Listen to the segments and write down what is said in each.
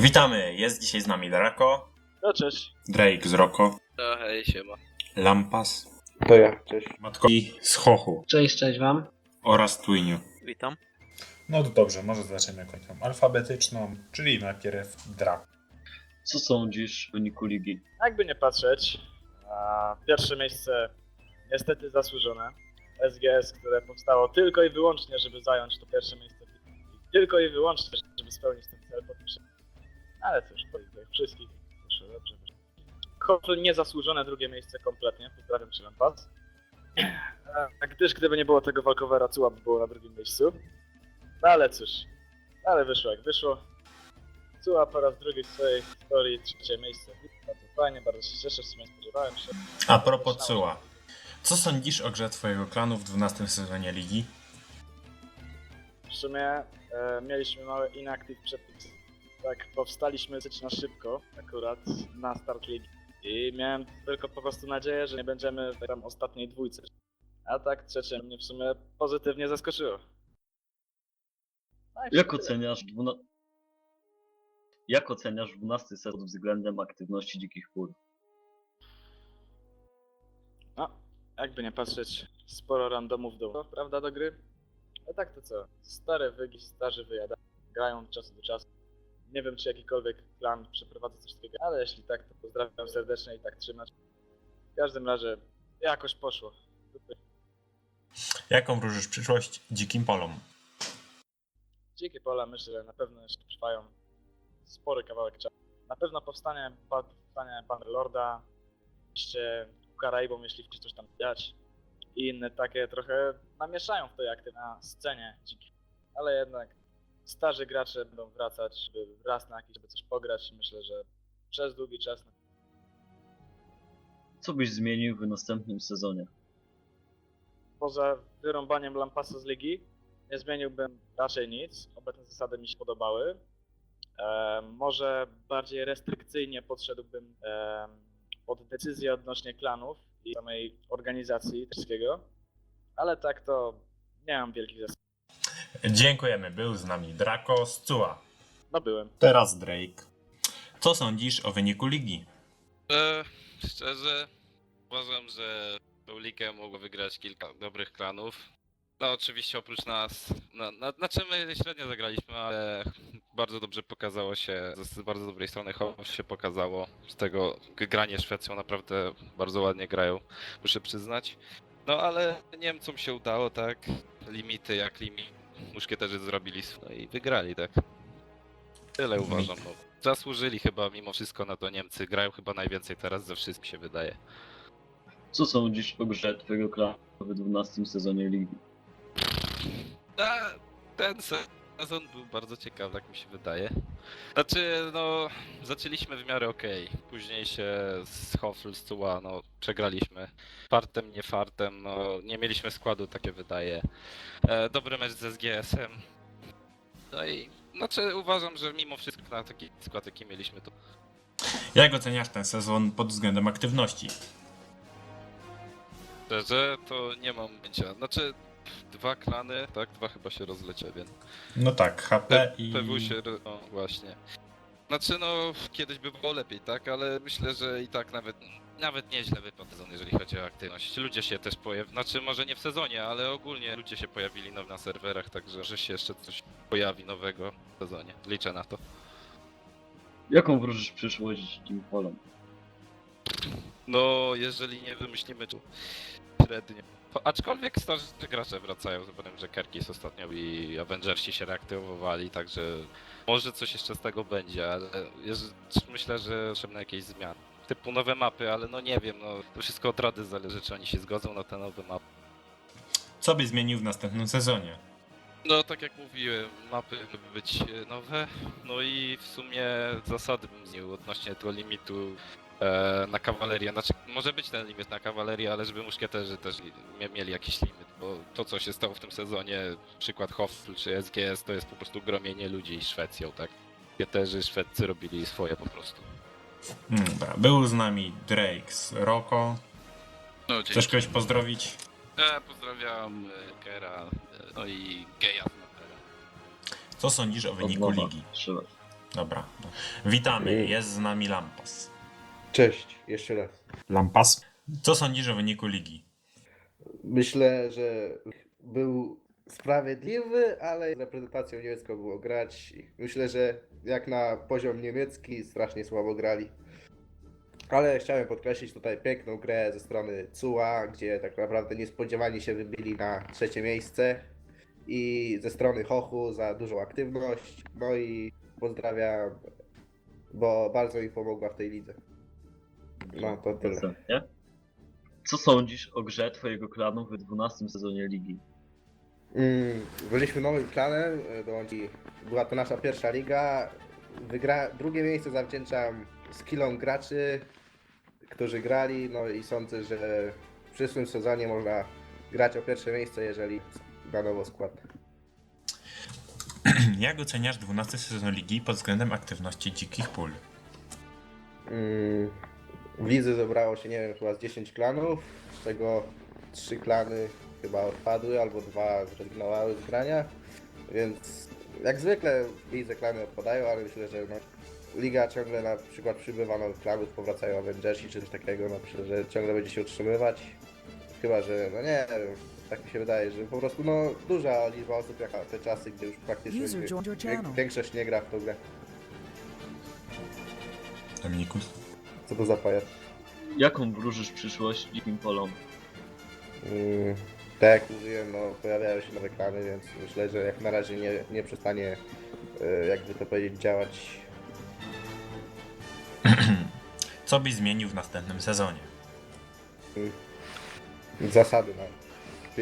Witamy, jest dzisiaj z nami Drako, No cześć. Drake z Roko, No hej, siema. Lampas, To ja, cześć. Matko i z Hochu Cześć, cześć wam. oraz Twiniu. Witam. No to dobrze, może zaczniemy jakąś alfabetyczną, czyli najpierw drap. Co sądzisz o wyniku ligi? Jakby nie patrzeć, a pierwsze miejsce niestety zasłużone. SGS, które powstało tylko i wyłącznie, żeby zająć to pierwsze miejsce. I tylko i wyłącznie, żeby spełnić ten cel po tym się. Ale cóż, po tych wszystkich wyszło dobrze. Hofl niezasłużone drugie miejsce kompletnie, pozdrawiam cię Lampas. Gdyż gdyby nie było tego walkowera, Cuła by było na drugim miejscu. No ale cóż, ale wyszło jak wyszło. Cuła po raz drugi w swojej historii trzecie miejsce. Bardzo fajnie, bardzo się cieszę, w sumie spodziewałem się. A propos Cuła, co sądzisz o grze twojego klanu w 12 sezonie ligi? W sumie e, mieliśmy mały inactive przed. Tak, powstaliśmy dosyć na szybko akurat na start ligi. I miałem tylko po prostu nadzieję, że nie będziemy w tam ostatniej dwójce. A tak trzecie mnie w sumie pozytywnie zaskoczyło. No i Jak tyle. oceniasz, dwuna... Jak oceniasz 12 sezon względem aktywności dzikich pól? No, jakby nie patrzeć, sporo randomów do, prawda, do gry? A tak to co? Stare wygi, starzy wyjada, grają od czasu do czasu. Nie wiem, czy jakikolwiek klan przeprowadza coś takiego, ale jeśli tak, to pozdrawiam serdecznie i tak trzymać. W każdym razie, jakoś poszło. Jaką wróżysz przyszłość dzikim polom? Dzikie pola myślę, że na pewno jeszcze trwają spory kawałek czasu. Na pewno powstanie, powstanie Bannerlorda, jeszcze Karaibom, jeśli chce coś tam dać. I inne takie trochę namieszają w tej akty na scenie dzikich. Ale jednak starzy gracze będą wracać, żeby raz na jakiś, żeby coś pograć i myślę, że przez długi czas Co byś zmienił w następnym sezonie? poza wyrąbaniem Lampasa z ligi nie zmieniłbym raczej nic. Obecne zasady mi się podobały. E, może bardziej restrykcyjnie podszedłbym e, pod decyzję odnośnie klanów i samej organizacji wszystkiego. Ale tak to nie mam wielkich zasad. Dziękujemy, był z nami Drako z Cuła. No byłem. Teraz Drake. Co sądzisz o wyniku ligi? E, szczerze, uważam, że tą ligę mogło wygrać kilka dobrych klanów. No oczywiście oprócz nas, na, na, na czym my średnio zagraliśmy, ale bardzo dobrze pokazało się, z bardzo dobrej strony się pokazało. Z tego granie Szwecją naprawdę bardzo ładnie grają, muszę przyznać. No ale Niemcom się udało, tak? Limity jak limit. Muszkieterzy zrobili swoje i wygrali, tak? Tyle uważam. No. Zasłużyli chyba mimo wszystko na to Niemcy. Grają chyba najwięcej teraz ze wszystkim się wydaje. Co sądzisz o grze twojego klanu w 12 sezonie ligi? A, ten sezon był bardzo ciekawy, tak mi się wydaje. Znaczy, no, zaczęliśmy w miarę okej. Później się z Hoffel, z Cuła, no, przegraliśmy. Fartem, nie fartem, no, nie mieliśmy składu, takie wydaje. E, dobry mecz ze SGS-em. No i, znaczy, uważam, że mimo wszystko na taki skład, jaki mieliśmy, to Jak oceniasz ten sezon pod względem aktywności? szczerze, to nie mam pojęcia. Znaczy, dwa klany, tak? Dwa chyba się rozleciały, więc... No tak, HP i... PW się, no właśnie. Znaczy no, kiedyś by było lepiej, tak? Ale myślę, że i tak nawet, nawet nieźle wypadł sezon, jeżeli chodzi o aktywność. Ludzie się też pojawili, znaczy może nie w sezonie, ale ogólnie ludzie się pojawili now na serwerach, także że się jeszcze coś pojawi nowego w sezonie. Liczę na to. Jaką wróżysz przyszłość dzikim polom? No, jeżeli nie wymyślimy tu średnio. To, aczkolwiek starzy gracze wracają, zobaczyłem, że Kerkis ostatnio i Avengersi się reaktywowali, także może coś jeszcze z tego będzie, ale jest, myślę, że potrzebne jakieś zmiany. Typu nowe mapy, ale no nie wiem, no to wszystko od rady zależy, czy oni się zgodzą na te nowe mapy. Co byś zmienił w następnym sezonie? No tak jak mówiłem, mapy by być e, nowe, no i w sumie zasady bym zmienił odnośnie tego limitu e, na kawalerię. Znaczy, może być ten limit na kawalerię, ale żeby muszkieterzy też mie- mieli jakiś limit, bo to co się stało w tym sezonie, przykład Hoffl czy SGS, to jest po prostu gromienie ludzi Szwecją, tak? Muszkieterzy szwedzcy robili swoje po prostu. Hmm, Dobra, był z nami Drake z Roko. No, Chcesz kogoś pozdrowić? Ja pozdrawiam e, Kera, e, no i Geja. Co sądzisz o wyniku ligi? Dobra. Witamy, jest z nami Lampas. Cześć, jeszcze raz. Lampas? Co sądzisz o wyniku ligi? Myślę, że był sprawiedliwy, ale reprezentacją niemiecką było grać. Myślę, że jak na poziom niemiecki strasznie słabo grali. Ale chciałem podkreślić tutaj piękną grę ze strony CUA, gdzie tak naprawdę niespodziewanie się wybili na trzecie miejsce. I ze strony Hochu za dużą aktywność. No i pozdrawiam, bo bardzo mi pomogła w tej lidze. No to tyle. Następnie. Co sądzisz o grze twojego klanu w 12 sezonie ligi? Mm, byliśmy nowym klanem, e, dołączy, była to nasza pierwsza liga. Wygra, drugie miejsce zawdzięczam skillom graczy, którzy grali, no i sądzę, że w przyszłym sezonie można grać o pierwsze miejsce, jeżeli na nowo skład. Jak oceniasz 12 sezon ligi pod względem aktywności dzikich pól? Mm, w lidze zebrało się, nie wiem, chyba z 10 klanów, z czego 3 klany chyba odpadły, albo dwa zrezygnowały z grania, więc jak zwykle w lidze klany odpadają, ale myślę, że no, liga ciągle na przykład przybywa nowych klanów, powracają Avengersi czy coś takiego, no myślę, że ciągle będzie się utrzymywać, chyba, że no nie wiem, tak mi się wydaje, że po prostu no duża liczba osób jak na te czasy, gdzie już praktycznie User joined your wie- channel. większość nie gra w tą grę. Dominikus? Co to za pajac? Jaką wróżysz przyszłość dzikim polom? Mm, tak jak mówiłem, no, pojawiają się nowe klany, więc myślę, że jak na razie nie, nie przestanie, e, jakby to powiedzieć, działać. Co byś zmienił w następnym sezonie? Zasady na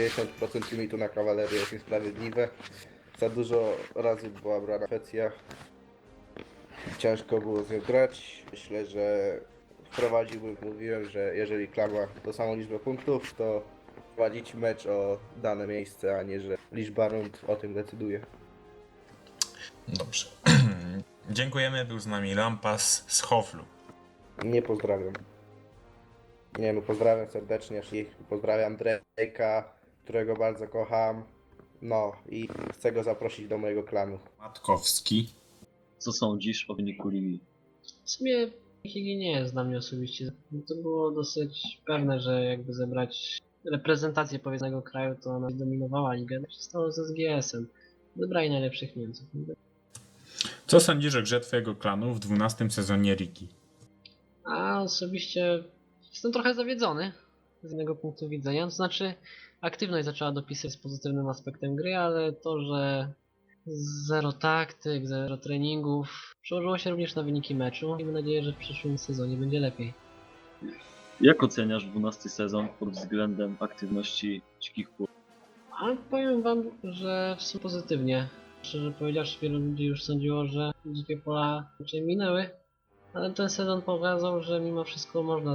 50% limitu na kawalerię jest niesprawiedliwe. Za dużo razy była brana Fecja. Ciężko było z nią grać. Myślę, że wprowadziłbym, mówiłem, że jeżeli klan ma tą samą liczbę punktów, to prowadzić mecz o dane miejsce, a nie, że liczba rund o tym decyduje. Dobrze. Dziękujemy, był z nami Lampas z Hoflu. Nie pozdrawiam. Nie no, pozdrawiam serdecznie wszystkich. Pozdrawiam Drake'a, którego bardzo kocham. No i chcę go zaprosić do mojego klanu. Matkowski. Co sądzisz o wyniku ligi? W sumie Higi nie jest dla mnie osobiście. To było dosyć pewne, że jakby zebrać reprezentację powiedznego kraju, to ona dominowała ligę. Tak się stało ze SGS-em. Wybrali najlepszych Niemców. Co sądzisz o grze twojego klanu w 12 sezonie ligi? A osobiście jestem trochę zawiedzony z innego punktu widzenia. To znaczy, aktywność zaczęła dopisać z pozytywnym aspektem gry, ale to, że zero taktyk, zero treningów, przełożyło się również na wyniki meczu mam nadzieję, że w przyszłym sezonie będzie lepiej. Jak oceniasz 12 sezon pod względem aktywności dzikich pól? Ale powiem wam, że w sumie pozytywnie. Szczerze powiedziawszy, wielu ludzi już sądziło, że dzikie pola raczej minęły, ale ten sezon pokazał, że mimo wszystko można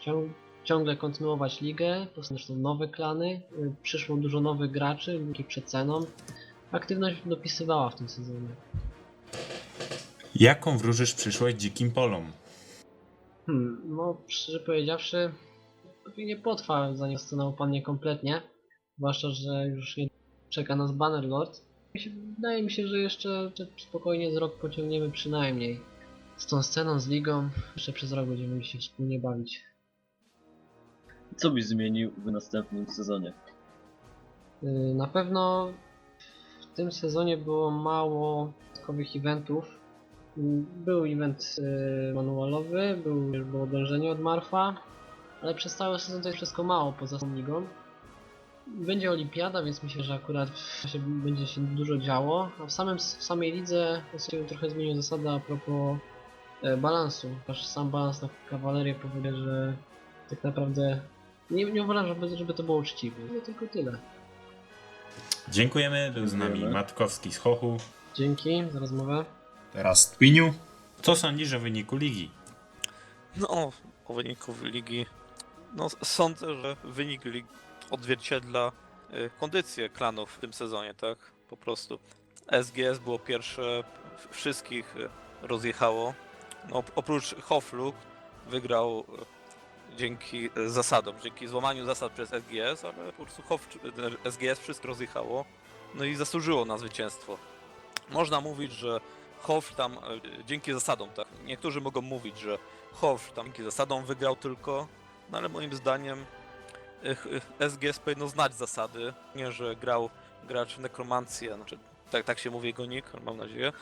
ciąg, ciągle kontynuować ligę, powstaną nowe klany, przyszło dużo nowych graczy, dzięki przecenom. Aktywność dopisywała w tym sezonie. Jaką wróżysz przyszłość dzikim polom? Hmm, no szczerze powiedziawszy, pewnie nie potrwa zanim scena upadnie kompletnie. Zwłaszcza, że już nie czeka nas Bannerlord. Wydaje mi się, że jeszcze, spokojnie z rok pociągniemy przynajmniej. Z tą sceną, z ligą, jeszcze przez rok będziemy się wspólnie bawić. Co byś zmienił w następnym sezonie? Yy, Na pewno w tym sezonie było mało dodatkowych eventów. Był event yy, manualowy, był, było dążenie od Marfa, ale przez cały sezon to jest wszystko mało poza tą. Będzie olimpiada, więc myślę, że akurat się, będzie się dużo działo. A w, samym, w samej lidze sobie trochę zmienił zasadę a propos e, balansu. Ponieważ sam balans na kawalerię powoduje, że tak naprawdę nie, nie uważam, żeby, żeby to było uczciwe. No tylko tyle. Dziękujemy, był z nami Dziękujemy. Matkowski z Hochu. Dzięki za rozmowę. Teraz Twiniu. Co sądzisz o wyniku ligi? No, o wyniku ligi. No, sądzę, że wynik ligi odzwierciedla y, kondycję klanów w tym sezonie, tak? Po prostu. SGS było pierwsze, w- wszystkich y, rozjechało. No, op- oprócz Hoflu wygrał y, dzięki zasadom, dzięki złamaniu zasad przez SGS, ale po prostu Hof, SGS wszystko rozjechało. No i zasłużyło na zwycięstwo. Można mówić, że Hoff tam e, dzięki zasadom, tak? Niektórzy mogą mówić, że Hoff tam dzięki zasadom wygrał tylko, no ale moim zdaniem e, ch- e, SGS powinno znać zasady, nie, że grał gracz nekromancję, znaczy tak, tak się mówi jego nick, mam nadzieję,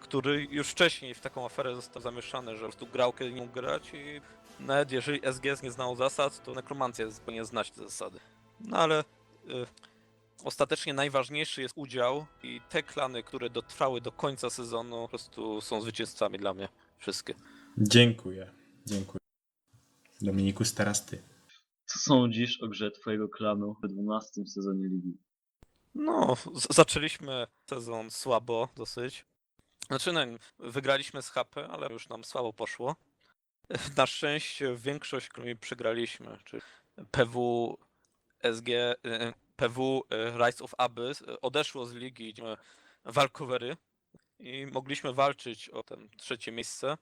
który już wcześniej w taką aferę został zamieszany, że prostu grał kiedy nie mógł grać i nawet jeżeli SGS nie znał zasad, to nekromancja powinien znać te zasady. No ale y, ostatecznie najważniejszy jest udział i te klany, które dotrwały do końca sezonu, po prostu są zwycięzcami dla mnie. Wszystkie. Dziękuję. Dziękuję. Dominikus, teraz ty. Co sądzisz o grze twojego klanu w 12 sezonie ligi? No, z- zaczęliśmy sezon słabo dosyć. Znaczy, no, wygraliśmy z HP, ale już nam słabo poszło. Na szczęście większość, którymi przegraliśmy, czyli PW, SG, y, PW, y, Rise of Abyss, y, odeszło z ligi y, Walkowery i mogliśmy walczyć o ten trzecie miejsce.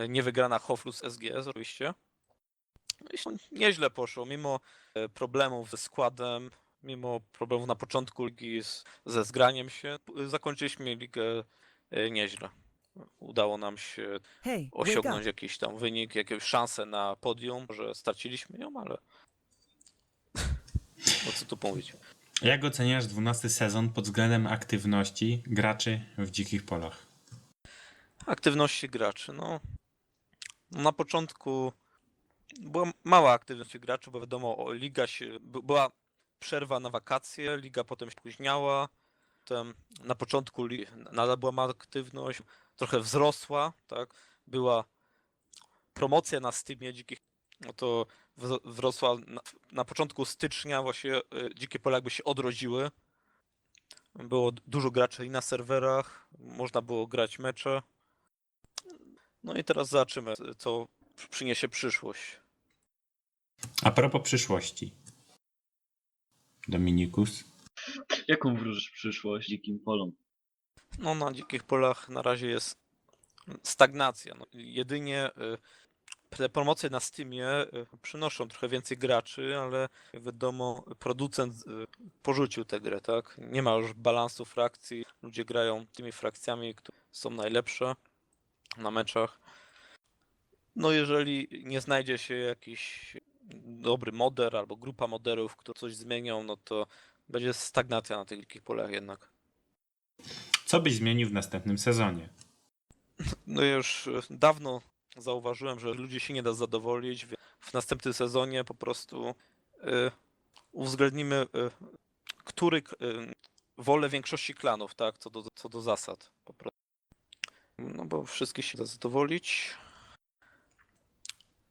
Y, Niewygrana Hoflus SGS oczywiście. No nieźle poszło, mimo y, problemów ze składem, mimo problemów na początku ligi z, ze zgraniem się, zakończyliśmy ligę nieźle. Udało nam się osiągnąć jakiś tam wynik, jakąś szansę na podium, że straciliśmy ją, ale no co tu powiedzieć. Jak oceniasz 12 sezon pod względem aktywności graczy w dzikich polach? Aktywności graczy, no na początku była mała aktywność graczy, bo wiadomo, o, liga się, by- była przerwa na wakacje, liga potem się spóźniała, potem na początku nadal była mała aktywność, trochę wzrosła, tak, była promocja na Steamie dzikich, no to wz- wzrosła na, na początku stycznia właśnie y, dzikie pola jakby się odrodziły, było dużo graczy i na serwerach, można było grać mecze, no i teraz zobaczymy, co przyniesie przyszłość. A propos przyszłości. Dominikus. Jaką wróżysz przyszłość dzikim polom? No na dzikich polach na razie jest stagnacja. No, jedynie y, te promocje na Steamie y, przynoszą trochę więcej graczy, ale wiadomo, producent y, porzucił tę grę, tak? Nie ma już balansu frakcji, ludzie grają tymi frakcjami, które są najlepsze na meczach. No jeżeli nie znajdzie się jakiś dobry moder albo grupa moderów, które coś zmienią, no to będzie stagnacja na tych polach jednak. Co byś zmienił w następnym sezonie? No już e, dawno zauważyłem, że ludzi się nie da zadowolić. W następnym sezonie po prostu y, uwzględnimy, y, który y, wolę większości klanów, tak, co do, co do zasad. Po prostu. No bo wszystkich się da zadowolić.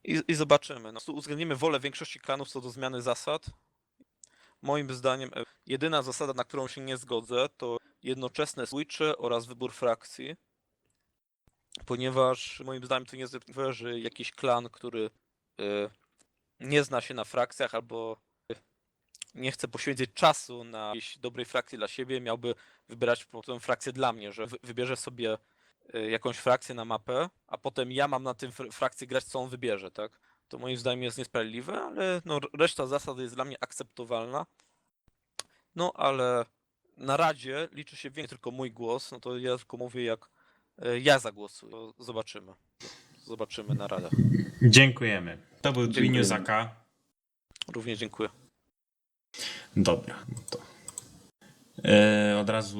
I, I zobaczymy. No, uwzględnimy wolę większości klanów co do zmiany zasad. Moim zdaniem e, jedyna zasada, na którą się nie zgodzę, to jednoczesne switche oraz wybór frakcji ponieważ moim zdaniem to nie że jakiś klan, który y, nie zna się na frakcjach albo nie chce poświęcić czasu na jakiejś dobrej frakcji dla siebie, miałby wybierać po tę frakcję dla mnie, że wy, wybierze sobie y, jakąś frakcję na mapę, a potem ja mam na tym fr- frakcji grać, co on wybierze, tak? To moim zdaniem jest niesprawiedliwe, ale no, reszta zasad jest dla mnie akceptowalna. No ale na radzie liczy się więcej tylko mój głos, no to ja tylko mówię jak e, ja zagłosuję. To Zobaczymy. Zobaczymy na radę. Dziękujemy. To był Dziękujemy. Dwiniu Zaka. Również dziękuję. Dobra. no To. E, od razu